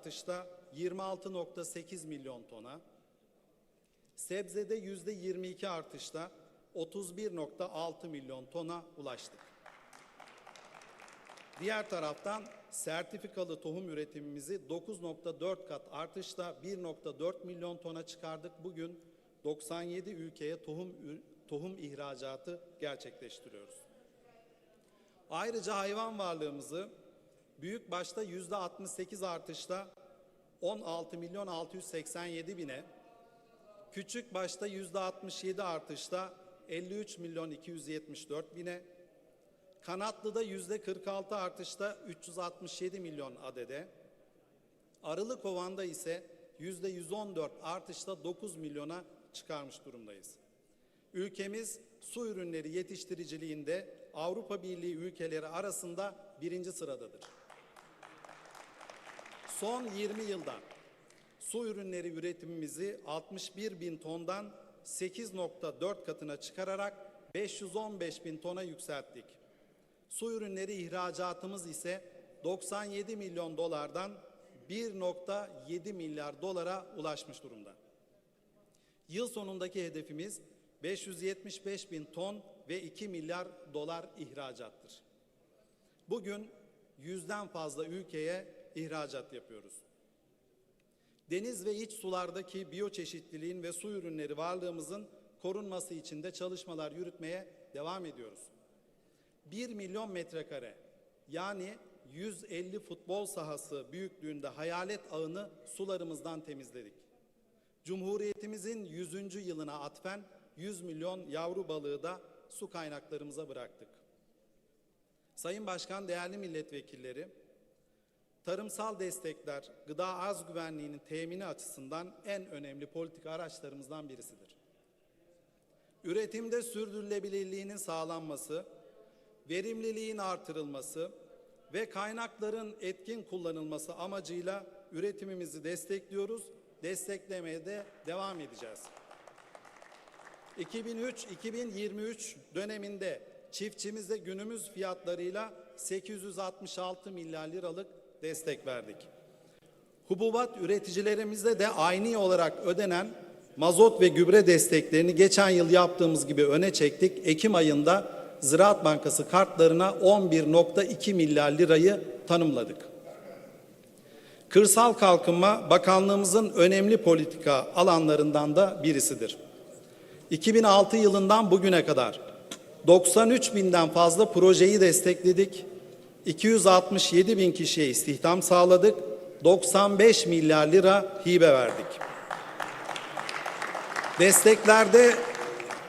artışta 26.8 milyon tona, sebzede yüzde 22 artışta 31.6 milyon tona ulaştık. Diğer taraftan sertifikalı tohum üretimimizi 9.4 kat artışla 1.4 milyon tona çıkardık. Bugün 97 ülkeye tohum tohum ihracatı gerçekleştiriyoruz. Ayrıca hayvan varlığımızı büyük başta yüzde 68 artışla 16 milyon 687 bine, küçük başta yüzde 67 artışla 53 milyon 274 bine, Kanatlı'da yüzde 46 artışta 367 milyon adede, Arılı Kovan'da ise yüzde 114 artışta 9 milyona çıkarmış durumdayız. Ülkemiz su ürünleri yetiştiriciliğinde Avrupa Birliği ülkeleri arasında birinci sıradadır. Son 20 yılda su ürünleri üretimimizi 61 bin tondan 8.4 katına çıkararak 515 bin tona yükselttik. Su ürünleri ihracatımız ise 97 milyon dolardan 1.7 milyar dolara ulaşmış durumda. Yıl sonundaki hedefimiz 575 bin ton ve 2 milyar dolar ihracattır. Bugün yüzden fazla ülkeye ihracat yapıyoruz. Deniz ve iç sulardaki biyoçeşitliliğin ve su ürünleri varlığımızın korunması için de çalışmalar yürütmeye devam ediyoruz. 1 milyon metrekare yani 150 futbol sahası büyüklüğünde hayalet ağını sularımızdan temizledik. Cumhuriyetimizin 100. yılına atfen 100 milyon yavru balığı da su kaynaklarımıza bıraktık. Sayın Başkan, değerli milletvekilleri, tarımsal destekler gıda az güvenliğinin temini açısından en önemli politika araçlarımızdan birisidir. Üretimde sürdürülebilirliğinin sağlanması, verimliliğin artırılması ve kaynakların etkin kullanılması amacıyla üretimimizi desteklemeye de devam edeceğiz. 2003-2023 döneminde çiftçimize günümüz fiyatlarıyla 866 milyar liralık destek verdik. Hububat üreticilerimize de aynı olarak ödenen mazot ve gübre desteklerini geçen yıl yaptığımız gibi öne çektik. Ekim ayında Ziraat Bankası kartlarına 11.2 milyar lirayı tanımladık. Kırsal Kalkınma Bakanlığımızın önemli politika alanlarından da birisidir. 2006 yılından bugüne kadar 93 binden fazla projeyi destekledik. 267 bin kişiye istihdam sağladık. 95 milyar lira hibe verdik. Desteklerde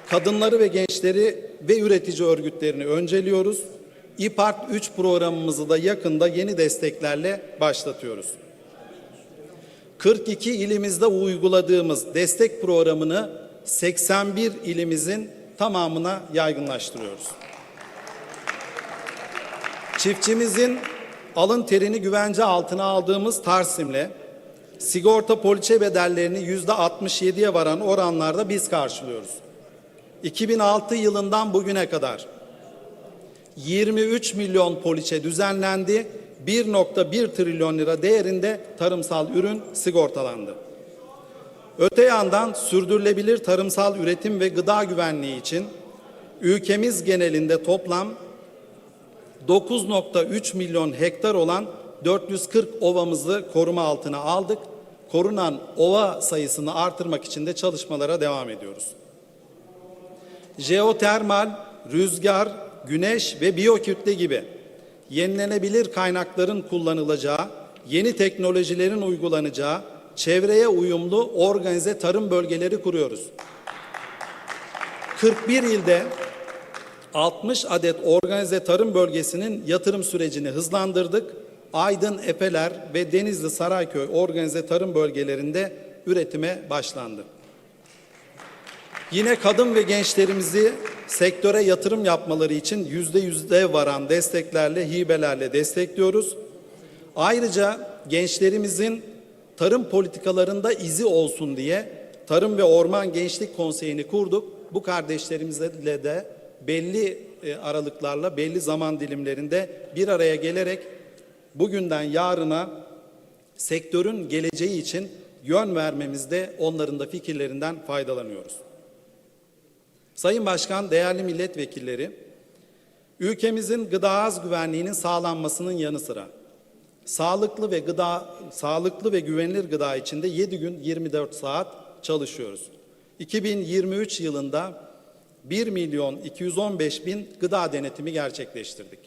kadınları ve gençleri ve üretici örgütlerini önceliyoruz. İPART 3 programımızı da yakında yeni desteklerle başlatıyoruz. 42 ilimizde uyguladığımız destek programını 81 ilimizin tamamına yaygınlaştırıyoruz. Çiftçimizin alın terini güvence altına aldığımız Tarsim'le sigorta poliçe bedellerini yüzde 67'ye varan oranlarda biz karşılıyoruz. 2006 yılından bugüne kadar 23 milyon poliçe düzenlendi. 1.1 trilyon lira değerinde tarımsal ürün sigortalandı. Öte yandan sürdürülebilir tarımsal üretim ve gıda güvenliği için ülkemiz genelinde toplam 9.3 milyon hektar olan 440 ovamızı koruma altına aldık. Korunan ova sayısını artırmak için de çalışmalara devam ediyoruz. Jeotermal, rüzgar, güneş ve biyokütle gibi yenilenebilir kaynakların kullanılacağı, yeni teknolojilerin uygulanacağı, çevreye uyumlu organize tarım bölgeleri kuruyoruz. 41 ilde 60 adet organize tarım bölgesinin yatırım sürecini hızlandırdık. Aydın, Efeler ve Denizli Sarayköy organize tarım bölgelerinde üretime başlandı. Yine kadın ve gençlerimizi sektöre yatırım yapmaları için yüzde yüzde varan desteklerle, hibelerle destekliyoruz. Ayrıca gençlerimizin tarım politikalarında izi olsun diye Tarım ve Orman Gençlik Konseyi'ni kurduk. Bu kardeşlerimizle de belli e, aralıklarla, belli zaman dilimlerinde bir araya gelerek bugünden yarına sektörün geleceği için yön vermemizde onların da fikirlerinden faydalanıyoruz. Sayın Başkan, değerli milletvekilleri, ülkemizin gıda az güvenliğinin sağlanmasının yanı sıra sağlıklı ve gıda sağlıklı ve güvenilir gıda içinde 7 gün 24 saat çalışıyoruz. 2023 yılında 1 milyon 215 bin gıda denetimi gerçekleştirdik.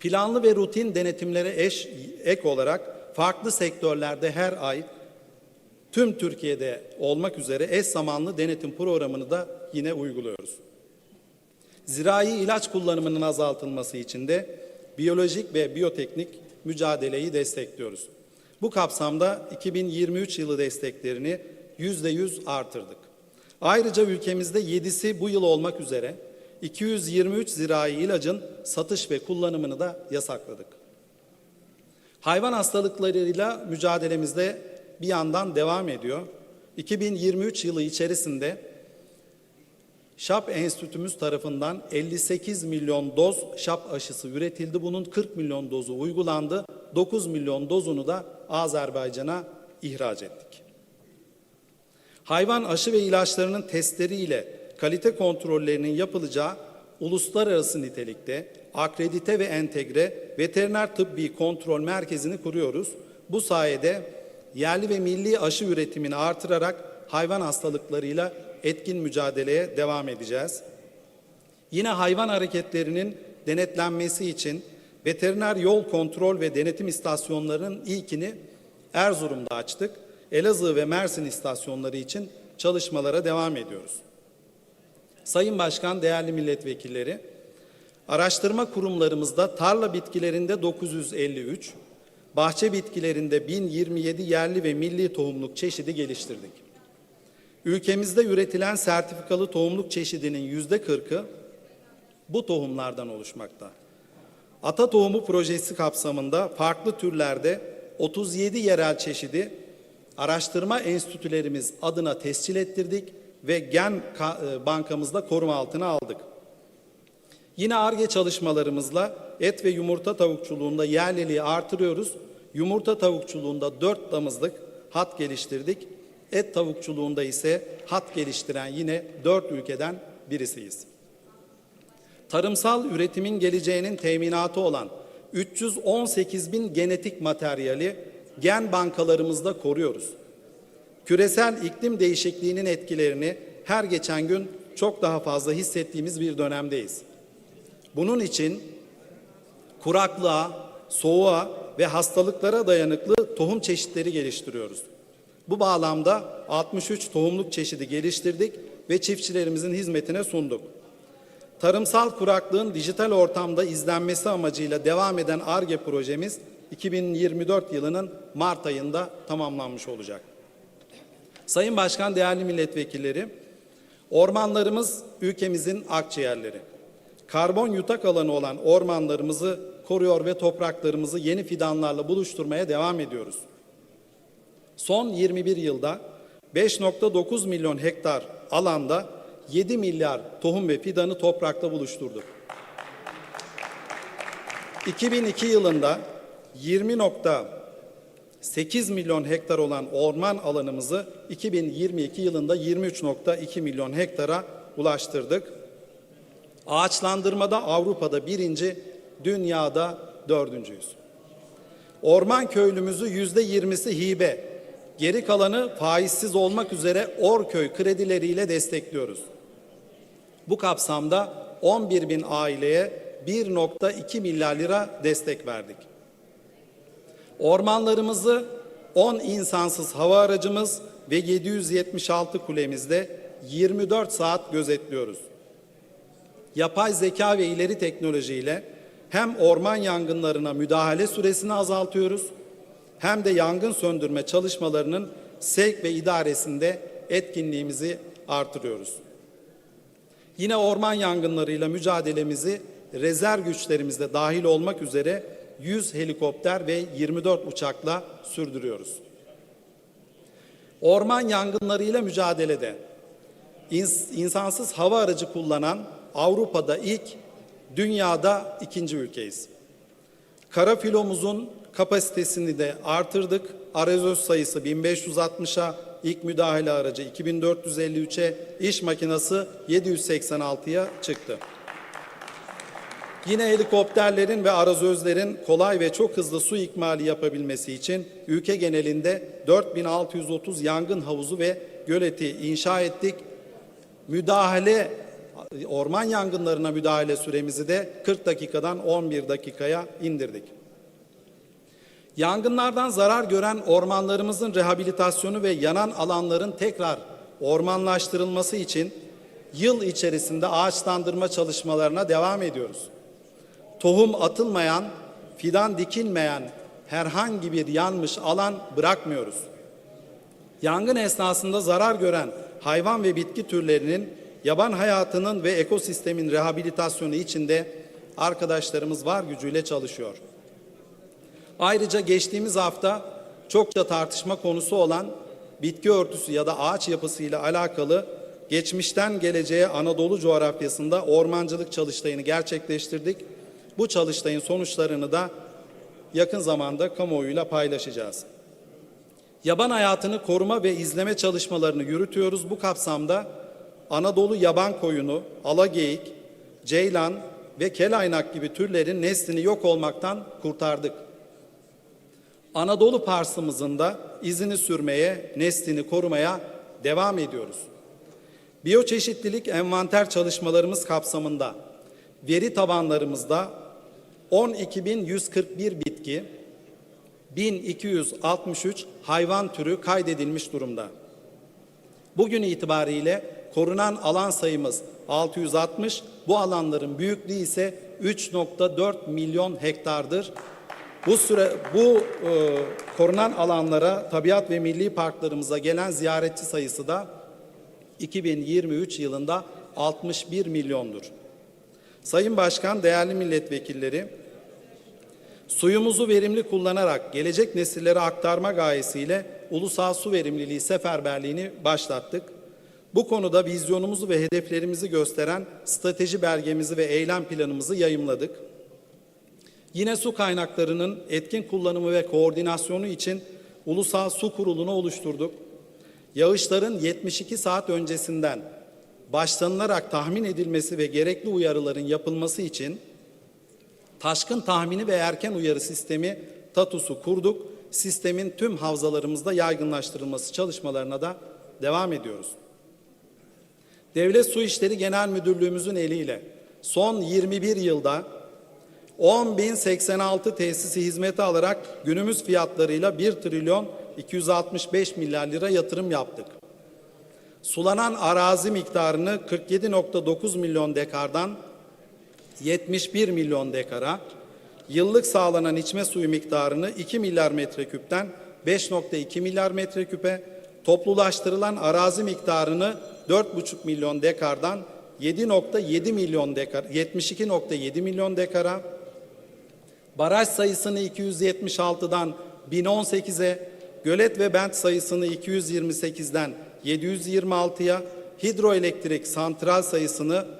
Planlı ve rutin denetimlere eş, ek olarak farklı sektörlerde her ay tüm Türkiye'de olmak üzere eş zamanlı denetim programını da yine uyguluyoruz. Zirai ilaç kullanımının azaltılması için de biyolojik ve biyoteknik mücadeleyi destekliyoruz. Bu kapsamda 2023 yılı desteklerini yüzde yüz artırdık. Ayrıca ülkemizde 7'si bu yıl olmak üzere 223 zirai ilacın satış ve kullanımını da yasakladık. Hayvan hastalıklarıyla mücadelemizde bir yandan devam ediyor. 2023 yılı içerisinde ŞAP Enstitümüz tarafından 58 milyon doz ŞAP aşısı üretildi. Bunun 40 milyon dozu uygulandı. 9 milyon dozunu da Azerbaycan'a ihraç ettik. Hayvan aşı ve ilaçlarının testleriyle kalite kontrollerinin yapılacağı uluslararası nitelikte akredite ve entegre veteriner tıbbi kontrol merkezini kuruyoruz. Bu sayede yerli ve milli aşı üretimini artırarak hayvan hastalıklarıyla etkin mücadeleye devam edeceğiz. Yine hayvan hareketlerinin denetlenmesi için veteriner yol kontrol ve denetim istasyonlarının ilkini Erzurum'da açtık. Elazığ ve Mersin istasyonları için çalışmalara devam ediyoruz. Sayın Başkan, değerli milletvekilleri, araştırma kurumlarımızda tarla bitkilerinde 953, bahçe bitkilerinde 1027 yerli ve milli tohumluk çeşidi geliştirdik. Ülkemizde üretilen sertifikalı tohumluk çeşidinin yüzde kırkı bu tohumlardan oluşmakta. Ata Tohumu Projesi kapsamında farklı türlerde 37 yerel çeşidi araştırma enstitülerimiz adına tescil ettirdik ve gen bankamızda koruma altına aldık. Yine ARGE çalışmalarımızla et ve yumurta tavukçuluğunda yerliliği artırıyoruz. Yumurta tavukçuluğunda 4 damızlık hat geliştirdik. Et tavukçuluğunda ise hat geliştiren yine 4 ülkeden birisiyiz. Tarımsal üretimin geleceğinin teminatı olan 318 bin genetik materyali gen bankalarımızda koruyoruz. Küresel iklim değişikliğinin etkilerini her geçen gün çok daha fazla hissettiğimiz bir dönemdeyiz. Bunun için kuraklığa, soğuğa ve hastalıklara dayanıklı tohum çeşitleri geliştiriyoruz. Bu bağlamda 63 tohumluk çeşidi geliştirdik ve çiftçilerimizin hizmetine sunduk. Tarımsal kuraklığın dijital ortamda izlenmesi amacıyla devam eden ARGE projemiz 2024 yılının Mart ayında tamamlanmış olacak. Sayın Başkan, değerli milletvekilleri, ormanlarımız ülkemizin akciğerleri. Karbon yutak alanı olan ormanlarımızı koruyor ve topraklarımızı yeni fidanlarla buluşturmaya devam ediyoruz. Son 21 yılda 5.9 milyon hektar alanda 7 milyar tohum ve fidanı toprakta buluşturduk. 2002 yılında 20.8 milyon hektar olan orman alanımızı 2022 yılında 23.2 milyon hektara ulaştırdık. Ağaçlandırmada Avrupa'da birinci, dünyada dördüncüyüz. Orman köylümüzü yüzde yirmisi hibe, geri kalanı faizsiz olmak üzere Orköy kredileriyle destekliyoruz. Bu kapsamda 11 bin aileye 1.2 milyar lira destek verdik. Ormanlarımızı 10 insansız hava aracımız ve 776 kulemizde 24 saat gözetliyoruz. Yapay zeka ve ileri teknolojiyle hem orman yangınlarına müdahale süresini azaltıyoruz hem de yangın söndürme çalışmalarının sevk ve idaresinde etkinliğimizi artırıyoruz. Yine orman yangınlarıyla mücadelemizi rezerv güçlerimizde dahil olmak üzere 100 helikopter ve 24 uçakla sürdürüyoruz. Orman yangınlarıyla mücadelede ins insansız hava aracı kullanan Avrupa'da ilk, dünyada ikinci ülkeyiz. Kara filomuzun Kapasitesini de artırdık. Arazöz sayısı 1560'a, ilk müdahale aracı 2453'e, iş makinesi 786'ya çıktı. Yine helikopterlerin ve arazözlerin kolay ve çok hızlı su ikmali yapabilmesi için ülke genelinde 4630 yangın havuzu ve göleti inşa ettik. Müdahale orman yangınlarına müdahale süremizi de 40 dakikadan 11 dakikaya indirdik. Yangınlardan zarar gören ormanlarımızın rehabilitasyonu ve yanan alanların tekrar ormanlaştırılması için yıl içerisinde ağaçlandırma çalışmalarına devam ediyoruz. Tohum atılmayan, fidan dikilmeyen herhangi bir yanmış alan bırakmıyoruz. Yangın esnasında zarar gören hayvan ve bitki türlerinin yaban hayatının ve ekosistemin rehabilitasyonu için de arkadaşlarımız var gücüyle çalışıyor. Ayrıca geçtiğimiz hafta çokça tartışma konusu olan bitki örtüsü ya da ağaç yapısıyla alakalı geçmişten geleceğe Anadolu coğrafyasında ormancılık çalıştayını gerçekleştirdik. Bu çalıştayın sonuçlarını da yakın zamanda kamuoyuyla paylaşacağız. Yaban hayatını koruma ve izleme çalışmalarını yürütüyoruz. Bu kapsamda Anadolu yaban koyunu, alageyik, ceylan ve kelaynak gibi türlerin neslini yok olmaktan kurtardık. Anadolu parsımızın da izini sürmeye, neslini korumaya devam ediyoruz. Biyoçeşitlilik envanter çalışmalarımız kapsamında veri tabanlarımızda 12.141 bitki, 1263 hayvan türü kaydedilmiş durumda. Bugün itibariyle korunan alan sayımız 660, bu alanların büyüklüğü ise 3.4 milyon hektardır. Bu süre bu e, korunan alanlara, tabiat ve milli parklarımıza gelen ziyaretçi sayısı da 2023 yılında 61 milyondur. Sayın Başkan, değerli milletvekilleri, suyumuzu verimli kullanarak gelecek nesillere aktarma gayesiyle ulusal su verimliliği seferberliğini başlattık. Bu konuda vizyonumuzu ve hedeflerimizi gösteren strateji belgemizi ve eylem planımızı yayımladık. Yine su kaynaklarının etkin kullanımı ve koordinasyonu için Ulusal Su Kurulu'nu oluşturduk. Yağışların 72 saat öncesinden başlanılarak tahmin edilmesi ve gerekli uyarıların yapılması için taşkın tahmini ve erken uyarı sistemi TATUS'u kurduk. Sistemin tüm havzalarımızda yaygınlaştırılması çalışmalarına da devam ediyoruz. Devlet Su İşleri Genel Müdürlüğümüzün eliyle son 21 yılda 10.086 tesisi hizmete alarak günümüz fiyatlarıyla 1 trilyon 265 milyar lira yatırım yaptık. Sulanan arazi miktarını 47.9 milyon dekardan 71 milyon dekara, yıllık sağlanan içme suyu miktarını 2 milyar metreküpten 5.2 milyar metreküpe, toplulaştırılan arazi miktarını 4,5 milyon dekardan 7.7 milyon dekar, 72.7 milyon dekara, baraj sayısını 276'dan 1018'e, gölet ve bent sayısını 228'den 726'ya, hidroelektrik santral sayısını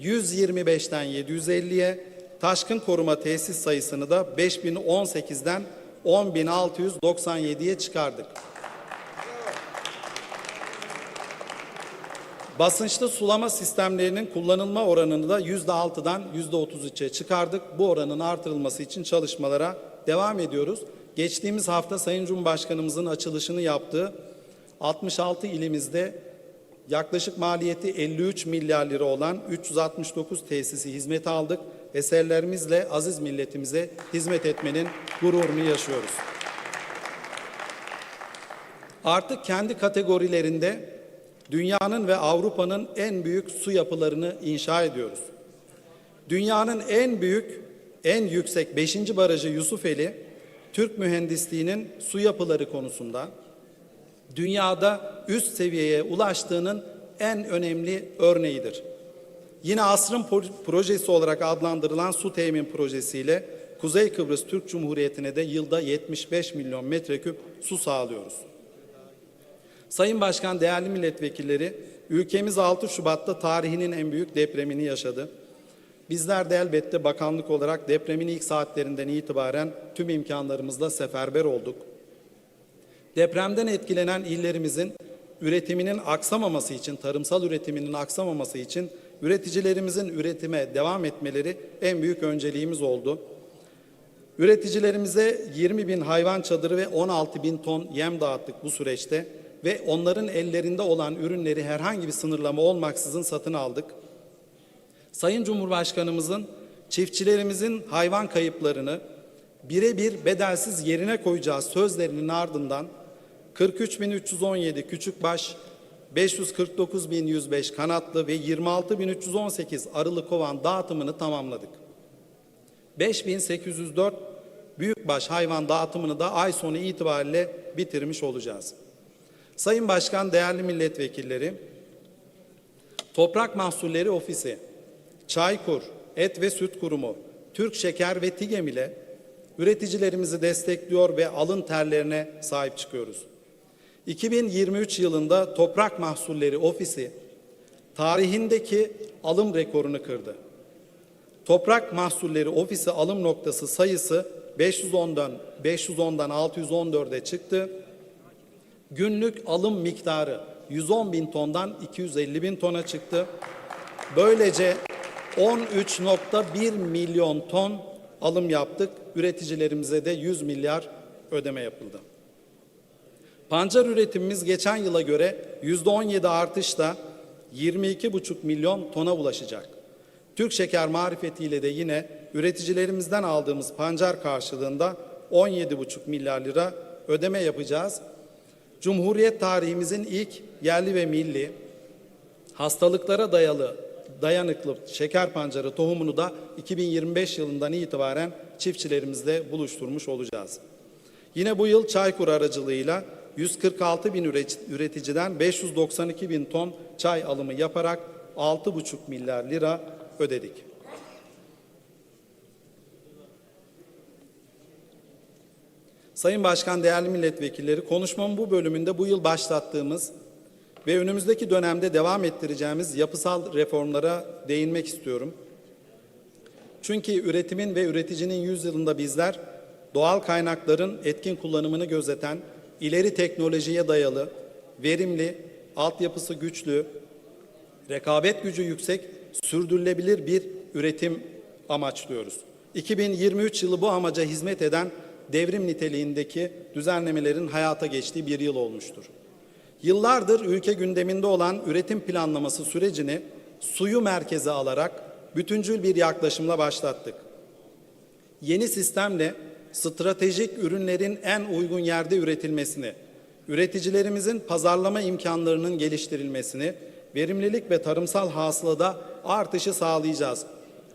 125'ten 750'ye, taşkın koruma tesis sayısını da 5018'den 10697'ye çıkardık. Basınçlı sulama sistemlerinin kullanılma oranını da yüzde altıdan yüzde otuz üçe çıkardık. Bu oranın artırılması için çalışmalara devam ediyoruz. Geçtiğimiz hafta Sayın Cumhurbaşkanımızın açılışını yaptığı 66 ilimizde yaklaşık maliyeti 53 milyar lira olan 369 tesisi hizmete aldık. Eserlerimizle aziz milletimize hizmet etmenin gururunu yaşıyoruz. Artık kendi kategorilerinde dünyanın ve Avrupa'nın en büyük su yapılarını inşa ediyoruz. Dünyanın en büyük, en yüksek 5. barajı Yusufeli, Türk mühendisliğinin su yapıları konusunda dünyada üst seviyeye ulaştığının en önemli örneğidir. Yine asrın projesi olarak adlandırılan su temin projesiyle Kuzey Kıbrıs Türk Cumhuriyeti'ne de yılda 75 milyon metreküp su sağlıyoruz. Sayın Başkan, değerli milletvekilleri, ülkemiz 6 Şubat'ta tarihinin en büyük depremini yaşadı. Bizler de elbette bakanlık olarak depremin ilk saatlerinden itibaren tüm imkanlarımızla seferber olduk. Depremden etkilenen illerimizin üretiminin aksamaması için, tarımsal üretiminin aksamaması için üreticilerimizin üretime devam etmeleri en büyük önceliğimiz oldu. Üreticilerimize 20 bin hayvan çadırı ve 16 bin ton yem dağıttık bu süreçte ve onların ellerinde olan ürünleri herhangi bir sınırlama olmaksızın satın aldık. Sayın Cumhurbaşkanımızın çiftçilerimizin hayvan kayıplarını birebir bedelsiz yerine koyacağı sözlerinin ardından 43.317 küçükbaş, 549.105 kanatlı ve 26.318 arılı kovan dağıtımını tamamladık. 5804 büyükbaş hayvan dağıtımını da ay sonu itibariyle bitirmiş olacağız. Sayın Başkan, değerli milletvekilleri, Toprak Mahsulleri Ofisi, Çaykur, Et ve Süt Kurumu, Türk Şeker ve TİGEM ile üreticilerimizi destekliyor ve alın terlerine sahip çıkıyoruz. 2023 yılında Toprak Mahsulleri Ofisi tarihindeki alım rekorunu kırdı. Toprak Mahsulleri Ofisi alım noktası sayısı 510'dan 510'dan 614'e çıktı. Günlük alım miktarı 110 bin tondan 250 bin tona çıktı. Böylece 13.1 milyon ton alım yaptık. Üreticilerimize de 100 milyar ödeme yapıldı. Pancar üretimimiz geçen yıla göre %17 artışla 22,5 milyon tona ulaşacak. Türk Şeker marifetiyle de yine üreticilerimizden aldığımız pancar karşılığında 17,5 milyar lira ödeme yapacağız. Cumhuriyet tarihimizin ilk yerli ve milli hastalıklara dayalı dayanıklı şeker pancarı tohumunu da 2025 yılından itibaren çiftçilerimizle buluşturmuş olacağız. Yine bu yıl Çaykur aracılığıyla 146 bin üreticiden 592 bin ton çay alımı yaparak 6,5 milyar lira ödedik. Sayın Başkan, değerli milletvekilleri, konuşmamın bu bölümünde bu yıl başlattığımız ve önümüzdeki dönemde devam ettireceğimiz yapısal reformlara değinmek istiyorum. Çünkü üretimin ve üreticinin yüzyılında bizler doğal kaynakların etkin kullanımını gözeten, ileri teknolojiye dayalı, verimli, altyapısı güçlü, rekabet gücü yüksek, sürdürülebilir bir üretim amaçlıyoruz. 2023 yılı bu amaca hizmet eden devrim niteliğindeki düzenlemelerin hayata geçtiği bir yıl olmuştur. Yıllardır ülke gündeminde olan üretim planlaması sürecini suyu merkeze alarak bütüncül bir yaklaşımla başlattık. Yeni sistemle stratejik ürünlerin en uygun yerde üretilmesini, üreticilerimizin pazarlama imkanlarının geliştirilmesini, verimlilik ve tarımsal hasılada artışı sağlayacağız.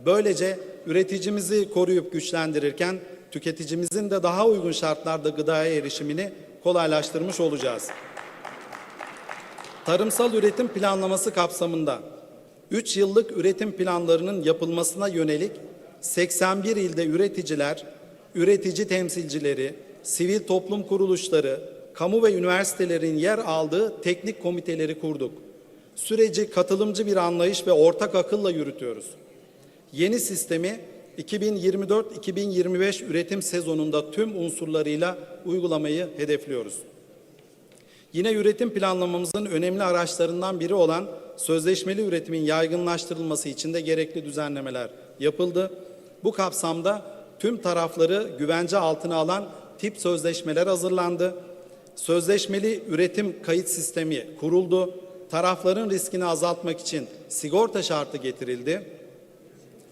Böylece üreticimizi koruyup güçlendirirken tüketicimizin de daha uygun şartlarda gıdaya erişimini kolaylaştırmış olacağız. Tarımsal üretim planlaması kapsamında 3 yıllık üretim planlarının yapılmasına yönelik 81 ilde üreticiler, üretici temsilcileri, sivil toplum kuruluşları, kamu ve üniversitelerin yer aldığı teknik komiteleri kurduk. Süreci katılımcı bir anlayış ve ortak akılla yürütüyoruz. Yeni sistemi 2024-2025 üretim sezonunda tüm unsurlarıyla uygulamayı hedefliyoruz. Yine üretim planlamamızın önemli araçlarından biri olan sözleşmeli üretimin yaygınlaştırılması için de gerekli düzenlemeler yapıldı. Bu kapsamda tüm tarafları güvence altına alan tip sözleşmeler hazırlandı. Sözleşmeli üretim kayıt sistemi kuruldu. Tarafların riskini azaltmak için sigorta şartı getirildi.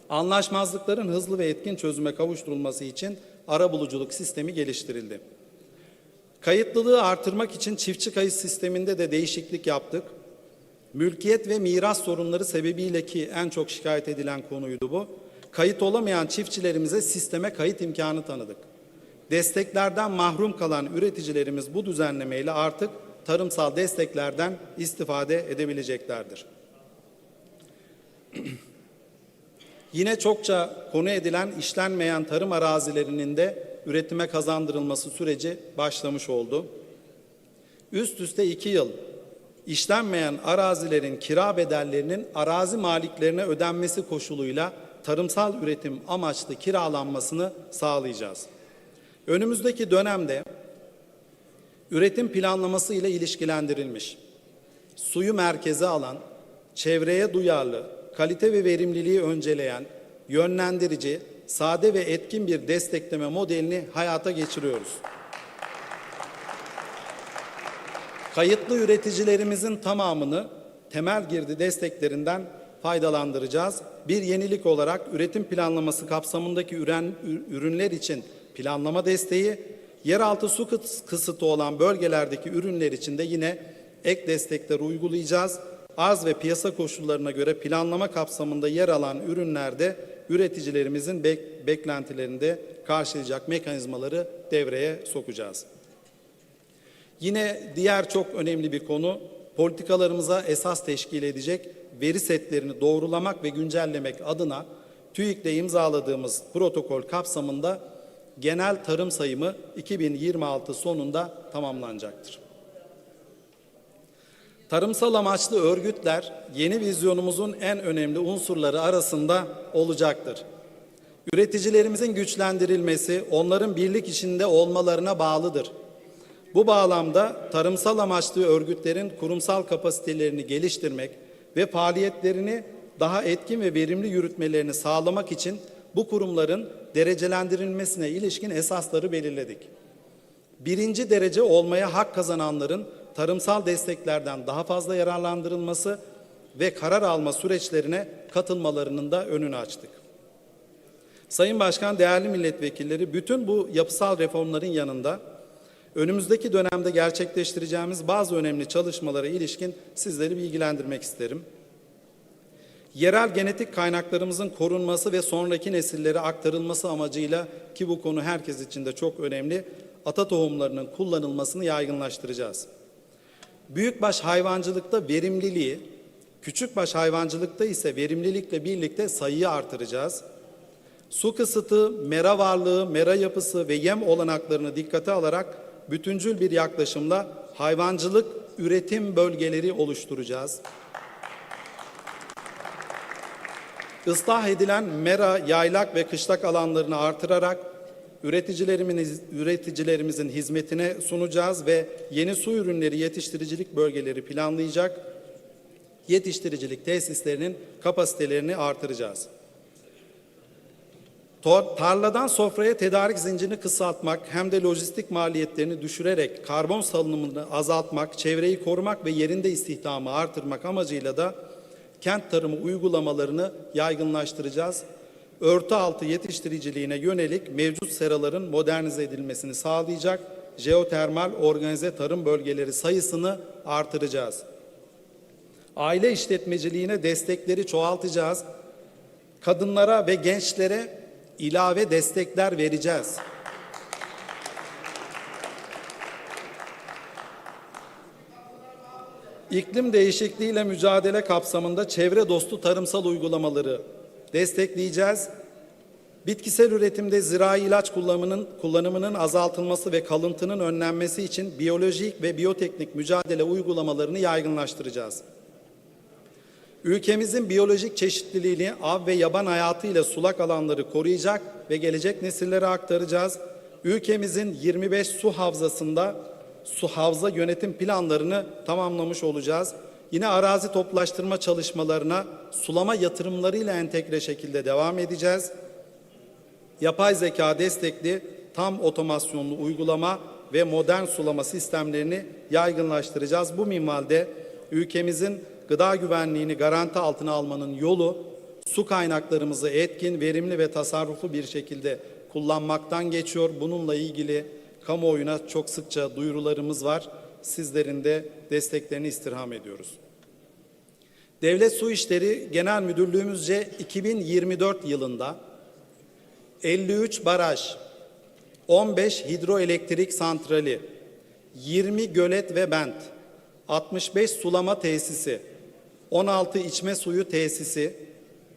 Anlaşmazlıkların hızlı ve etkin çözüme kavuşturulması için arabuluculuk sistemi geliştirildi. Kayıtlılığı artırmak için çiftçi kayıt sisteminde de değişiklik yaptık. Mülkiyet ve miras sorunları sebebiyle ki en çok şikayet edilen konuydu bu. Kayıt olamayan çiftçilerimize sisteme kayıt imkanı tanıdık. Desteklerden mahrum kalan üreticilerimiz bu düzenlemeyle artık tarımsal desteklerden istifade edebileceklerdir. Yine çokça konu edilen işlenmeyen tarım arazilerinin de üretime kazandırılması süreci başlamış oldu. Üst üste iki yıl işlenmeyen arazilerin kira bedellerinin arazi maliklerine ödenmesi koşuluyla tarımsal üretim amaçlı kiralanmasını sağlayacağız. Önümüzdeki dönemde üretim planlaması ile ilişkilendirilmiş, suyu merkeze alan, çevreye duyarlı, kalite ve verimliliği önceleyen, yönlendirici, sade ve etkin bir destekleme modelini hayata geçiriyoruz. Kayıtlı üreticilerimizin tamamını temel girdi desteklerinden faydalandıracağız. Bir yenilik olarak üretim planlaması kapsamındaki üren, ürünler için planlama desteği, yeraltı su kıs- kısıtı olan bölgelerdeki ürünler için de yine ek destekler uygulayacağız. Arz ve piyasa koşullarına göre planlama kapsamında yer alan ürünlerde üreticilerimizin bek- beklentilerini de karşılayacak mekanizmaları devreye sokacağız. Yine diğer çok önemli bir konu politikalarımıza esas teşkil edecek veri setlerini doğrulamak ve güncellemek adına TÜİK'le imzaladığımız protokol kapsamında genel tarım sayımı 2026 sonunda tamamlanacaktır. Tarımsal amaçlı örgütler yeni vizyonumuzun en önemli unsurları arasında olacaktır. Üreticilerimizin güçlendirilmesi onların birlik içinde olmalarına bağlıdır. Bu bağlamda tarımsal amaçlı örgütlerin kurumsal kapasitelerini geliştirmek ve faaliyetlerini daha etkin ve verimli yürütmelerini sağlamak için bu kurumların derecelendirilmesine ilişkin esasları belirledik. Birinci derece olmaya hak kazananların tarımsal desteklerden daha fazla yararlandırılması ve karar alma süreçlerine katılmalarının da önünü açtık. Sayın Başkan, değerli milletvekilleri, bütün bu yapısal reformların yanında önümüzdeki dönemde gerçekleştireceğimiz bazı önemli çalışmalara ilişkin sizleri bilgilendirmek isterim. Yerel genetik kaynaklarımızın korunması ve sonraki nesillere aktarılması amacıyla ki bu konu herkes için de çok önemli, ata tohumlarının kullanılmasını yaygınlaştıracağız. Büyükbaş hayvancılıkta verimliliği, küçükbaş hayvancılıkta ise verimlilikle birlikte sayıyı artıracağız. Su kısıtı, mera varlığı, mera yapısı ve yem olanaklarını dikkate alarak bütüncül bir yaklaşımla hayvancılık üretim bölgeleri oluşturacağız. Islah edilen mera, yaylak ve kışlak alanlarını artırarak üreticilerimiz, üreticilerimizin hizmetine sunacağız ve yeni su ürünleri yetiştiricilik bölgeleri planlayacak, yetiştiricilik tesislerinin kapasitelerini artıracağız. Tarladan sofraya tedarik zincirini kısaltmak hem de lojistik maliyetlerini düşürerek karbon salınımını azaltmak, çevreyi korumak ve yerinde istihdamı artırmak amacıyla da kent tarımı uygulamalarını yaygınlaştıracağız. Örtü altı yetiştiriciliğine yönelik mevcut seraların modernize edilmesini sağlayacak jeotermal organize tarım bölgeleri sayısını artıracağız. Aile işletmeciliğine destekleri çoğaltacağız. Kadınlara ve gençlere ilave destekler vereceğiz. İklim değişikliğiyle mücadele kapsamında çevre dostu tarımsal uygulamaları destekleyeceğiz. Bitkisel üretimde zirai ilaç kullanımının, kullanımının azaltılması ve kalıntının önlenmesi için biyolojik ve biyoteknik mücadele uygulamalarını yaygınlaştıracağız. Ülkemizin biyolojik çeşitliliğini av ve yaban hayatı ile sulak alanları koruyacak ve gelecek nesillere aktaracağız. Ülkemizin 25 su havzasında su havza yönetim planlarını tamamlamış olacağız. Yine arazi toplaştırma çalışmalarına sulama yatırımlarıyla entegre şekilde devam edeceğiz. Yapay zeka destekli tam otomasyonlu uygulama ve modern sulama sistemlerini yaygınlaştıracağız. Bu minvalde ülkemizin gıda güvenliğini garanti altına almanın yolu su kaynaklarımızı etkin, verimli ve tasarruflu bir şekilde kullanmaktan geçiyor. Bununla ilgili kamuoyuna çok sıkça duyurularımız var. Sizlerin de desteklerini istirham ediyoruz. Devlet Su İşleri Genel Müdürlüğümüzce 2024 yılında 53 baraj, 15 hidroelektrik santrali, 20 gölet ve bent, 65 sulama tesisi, 16 içme suyu tesisi,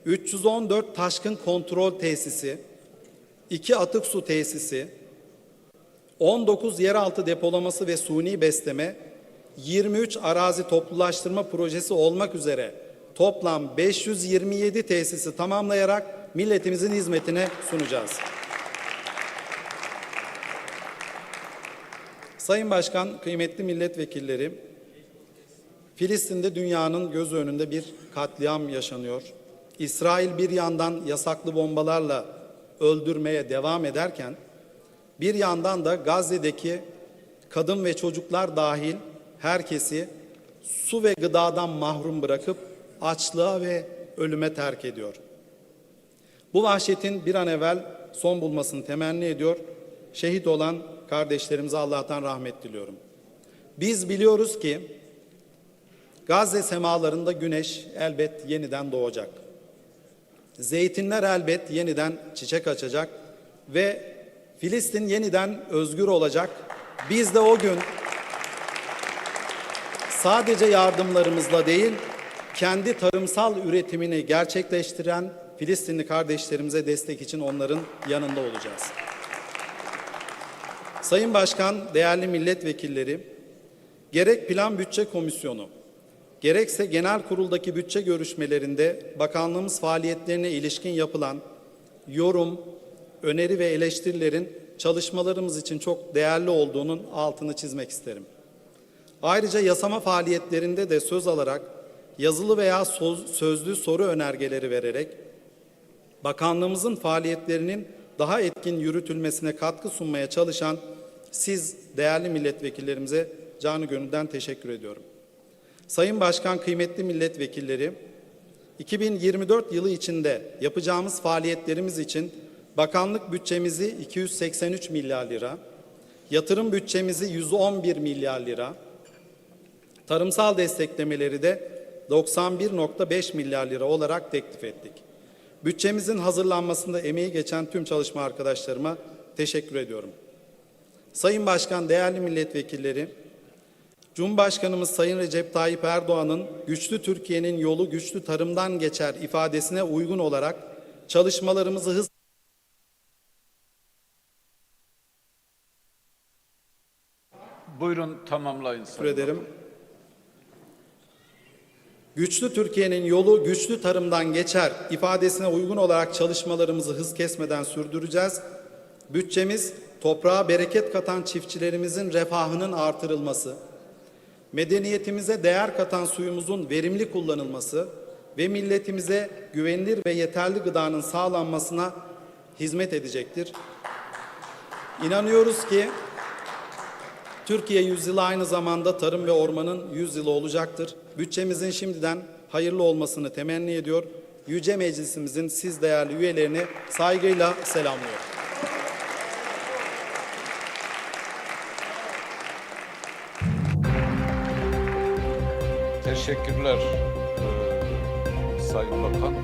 314 taşkın kontrol tesisi, 2 atık su tesisi, 19 yeraltı depolaması ve suni besleme, 23 arazi toplulaştırma projesi olmak üzere toplam 527 tesisi tamamlayarak milletimizin hizmetine sunacağız. Sayın Başkan, kıymetli milletvekilleri, Filistin'de dünyanın göz önünde bir katliam yaşanıyor. İsrail bir yandan yasaklı bombalarla öldürmeye devam ederken bir yandan da Gazze'deki kadın ve çocuklar dahil herkesi su ve gıdadan mahrum bırakıp açlığa ve ölüme terk ediyor. Bu vahşetin bir an evvel son bulmasını temenni ediyor. Şehit olan kardeşlerimize Allah'tan rahmet diliyorum. Biz biliyoruz ki Gazze semalarında güneş elbet yeniden doğacak. Zeytinler elbet yeniden çiçek açacak ve Filistin yeniden özgür olacak. Biz de o gün sadece yardımlarımızla değil, kendi tarımsal üretimini gerçekleştiren Filistinli kardeşlerimize destek için onların yanında olacağız. Sayın Başkan, değerli milletvekilleri, gerek Plan Bütçe Komisyonu, gerekse genel kuruldaki bütçe görüşmelerinde bakanlığımız faaliyetlerine ilişkin yapılan yorum, öneri ve eleştirilerin çalışmalarımız için çok değerli olduğunun altını çizmek isterim. Ayrıca yasama faaliyetlerinde de söz alarak yazılı veya söz- sözlü soru önergeleri vererek bakanlığımızın faaliyetlerinin daha etkin yürütülmesine katkı sunmaya çalışan siz değerli milletvekillerimize canı gönülden teşekkür ediyorum. Sayın Başkan, kıymetli milletvekilleri, 2024 yılı içinde yapacağımız faaliyetlerimiz için bakanlık bütçemizi 283 milyar lira, yatırım bütçemizi 111 milyar lira, tarımsal desteklemeleri de 91.5 milyar lira olarak teklif ettik. Bütçemizin hazırlanmasında emeği geçen tüm çalışma arkadaşlarıma teşekkür ediyorum. Sayın Başkan, değerli milletvekilleri, Cumhurbaşkanımız Sayın Recep Tayyip Erdoğan'ın güçlü Türkiye'nin yolu güçlü tarımdan geçer ifadesine uygun olarak çalışmalarımızı hız Buyurun tamamlayın Teşekkür ederim. Güçlü Türkiye'nin yolu güçlü tarımdan geçer ifadesine uygun olarak çalışmalarımızı hız kesmeden sürdüreceğiz. Bütçemiz toprağa bereket katan çiftçilerimizin refahının artırılması, medeniyetimize değer katan suyumuzun verimli kullanılması ve milletimize güvenilir ve yeterli gıdanın sağlanmasına hizmet edecektir. İnanıyoruz ki Türkiye yüzyılı aynı zamanda tarım ve ormanın yüzyılı olacaktır. Bütçemizin şimdiden hayırlı olmasını temenni ediyor. Yüce Meclisimizin siz değerli üyelerini saygıyla selamlıyorum. Teşekkürler eee, Sayın Bakan.